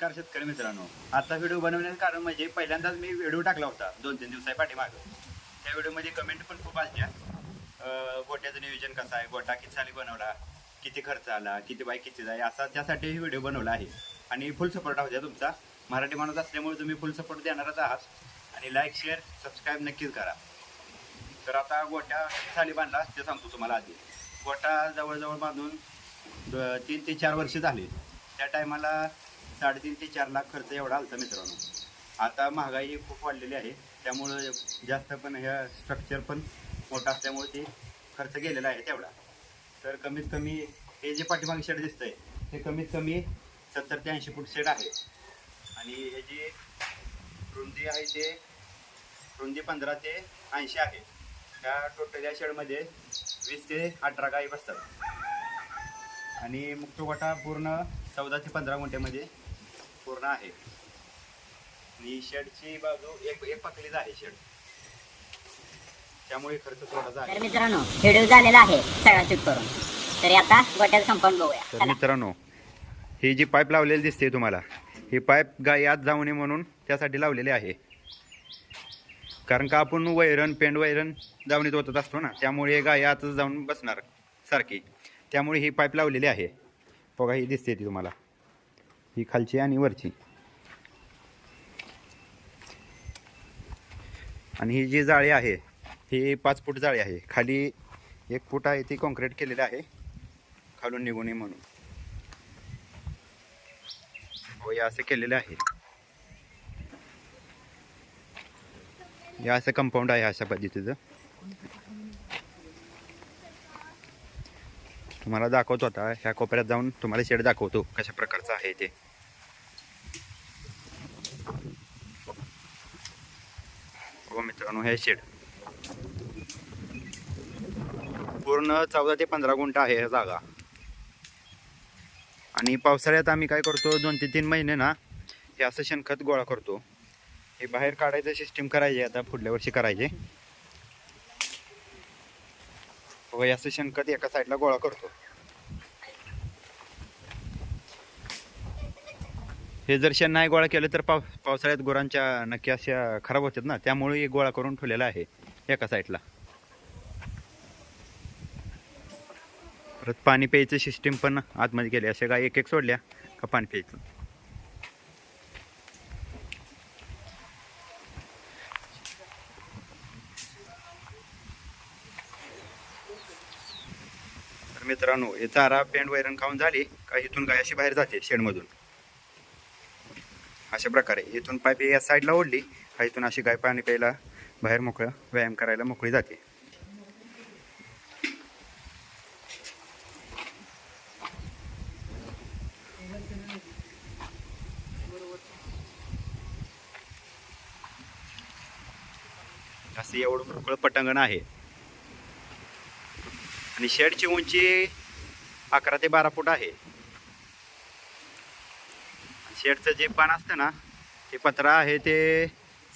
नमस्कार शेतकरी मित्रांनो. आजचा व्हिडिओ बनवण्याचं कारण म्हणजे पहिल्यांदाच मी व्हिडिओ टाकला होता दोन तीन दिवसा पाठीमागं. त्या व्हिडिओमध्ये कमेंट पण खूप आल्या गोट्याचं नियोजन कसं आहे? गोटा किती साली बनवला? किती खर्च आला? किती बाय किती जाय असा त्यासाठी व्हिडिओ बनवला आहे. आणि फुल सपोर्ट होत्या तुमचा. मराठी माणूस असल्यामुळे तुम्ही फुल सपोर्ट देणारच आहात. आणि लाईक शेअर सबस्क्राईब नक्कीच करा. तर आता गोट्या किती साली बांधला ते सांगतो तुम्हाला आधी. गोटा जवळजवळ बांधून तीन ते चार वर्ष झाली. त्या टायमाला साडेतीन ते चार लाख खर्च एवढा आलता मित्रांनो. आता महागाई खूप वाढलेली आहे. त्यामुळं जास्त पण ह्या स्ट्रक्चर पण मोठं असल्यामुळे ते खर्च गेलेला आहे तेवढा. तर कमीत कमी हे जे पाठीमागे शेड दिसतंय ते कमीत कमी सत्तर ते ऐंशी फूट शेड आहे. आणि हे जी रुंदी आहे ते रुंदी पंधरा ते ऐंशी आहे. त्या टोटल या शेडमध्ये वीस ते अठरा गाई बसतात. आणि मुक्त पूर्ण चौदा ते पंधरा गुंठ्यामध्ये पूर्ण आहे. आणि शेडची बाजू एक एक पकलीच आहे शेड. त्यामुळे खर्च थोडासा तर मित्रांनो व्हिडिओ झालेला आहे सगळा शूट करून. तरी आता गोट्याचं कंपाऊंड बघूया. तर चला. मित्रांनो ही जी पाईप लावलेली दिसते तुम्हाला ही पाईप गाय आत जाऊ नये म्हणून त्यासाठी लावलेली आहे. कारण का आपण वैरण पेंड वैरण जाऊनीत होतच असतो ना त्यामुळे गाय आतच जाऊन बसणार सारखी. त्यामुळे ही पाईप लावलेली आहे. बघा ही दिसते ती तुम्हाला. ही खालची आणि वरची. आणि ही जी जाळी आहे ही पाच फूट जाळी आहे. खाली एक फूट आहे ती कॉन्क्रीट केलेली आहे. खालून निघू नये म्हणून. हो या असं केलेलं आहे. या असं कंपाऊंड आहे अशा पद्धतीचं. तुम्हाला दाखवतो आता ह्या कोपऱ्यात जाऊन तुम्हाला शेड दाखवतो कशा प्रकारचं आहे ते. बघा मित्रांनो हे शेड. पूर्ण चौदा ते पंधरा गुंठ आहे ह्या जागा. आणि पावसाळ्यात आम्ही काय करतो दोन ते तीन महिने ना हे असं शेणखत गोळा करतो. हे बाहेर काढायचं सिस्टीम करायचे आता पुढल्या वर्षी करायचे. हो हे असं शेणखत एका साईडला गोळा करतो. हे जर शेण नाही गोळा केलं तर पाव पावसाळ्यात गुरांच्या नक्की अशा खराब होतात ना त्यामुळे गोळा करून ठेवलेला आहे एका साईडला. परत पाणी प्यायचं सिस्टीम पण आतमध्ये केली अशा गाय एक एक सोडल्या का पाणी प्यायचं? तर मित्रांनो हे चारा पेंड वैरण खाऊन झाली का इथून गाय अशी बाहेर जाते शेडमधून? अशा प्रकारे. इथून पाईप या साईडला ओढली. हा इथून अशी गाय पाणी प्यायला बाहेर मोकळं व्यायाम करायला मोकळी जाते. असं एवढं मोकळं पटांगण आहे. आणि शेडची उंची अकरा ते बारा फूट आहे. शेडचं जे पान असतं ना ते पत्रा आहे ते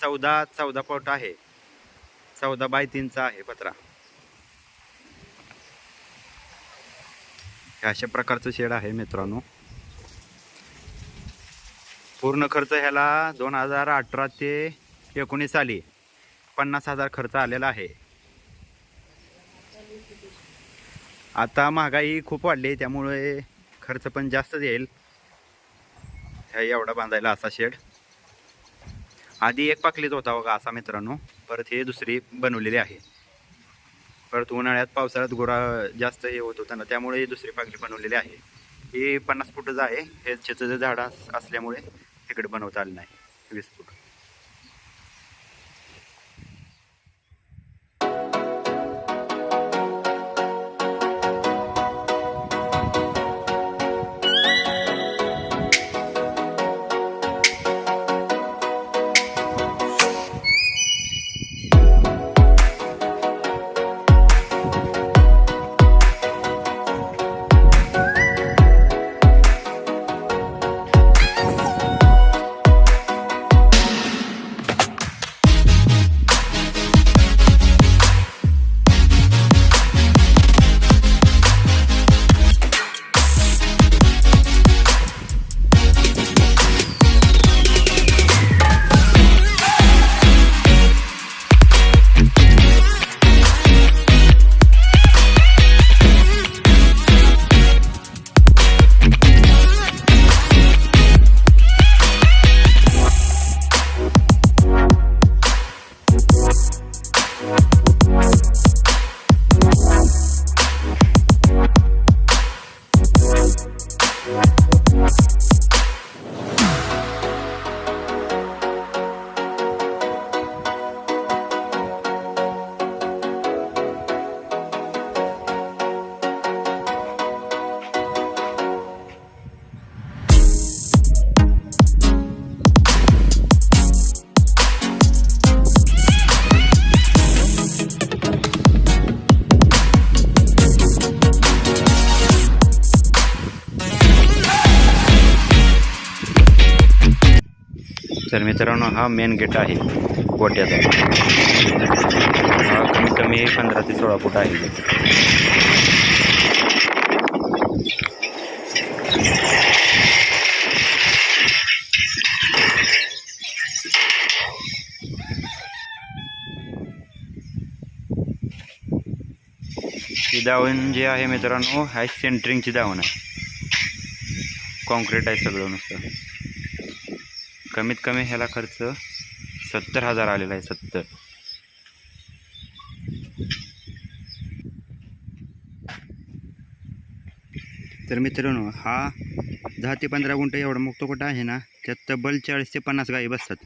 चौदा चौदा फूट आहे. चौदा बाय तीनचा आहे पत्रा. हे अशा प्रकारचं शेड आहे मित्रांनो. पूर्ण खर्च ह्याला दोन हजार अठरा ते एकोणीस साली पन्नास हजार खर्च आलेला आहे. आता महागाई खूप वाढली त्यामुळे खर्च पण जास्तच येईल. ह्या एवढा बांधायला असा शेड. आधी एक पाकलीच होता बघा असा मित्रांनो. परत हे दुसरी बनवलेली आहे. परत उन्हाळ्यात पावसाळ्यात गोरा जास्त हे होत होता ना त्यामुळे ही दुसरी पाकली बनवलेली आहे. ही पन्नास फुटच आहे हे जे झाड असल्यामुळे तिकडे बनवता आलं नाही वीस फूट. तर मित्रांनो हा मेन गेट आहे गोट्याचा. हा कमीत कमी पंधरा ते सोळा फूट आहे. ही दावण जी आहे मित्रांनो हाय सेंटरिंगची दावण आहे. कॉन्क्रीट आहे सगळं नुसतं. कमीत कमी ह्याला खर्च सत्तर हजार आलेला आहे सत्तर. तर मित्रांनो हा दहा ते पंधरा गुंठ एवढा मुक्त कोटा आहे ना त्यात तब्बल चाळीस ते पन्नास गायी बसतात.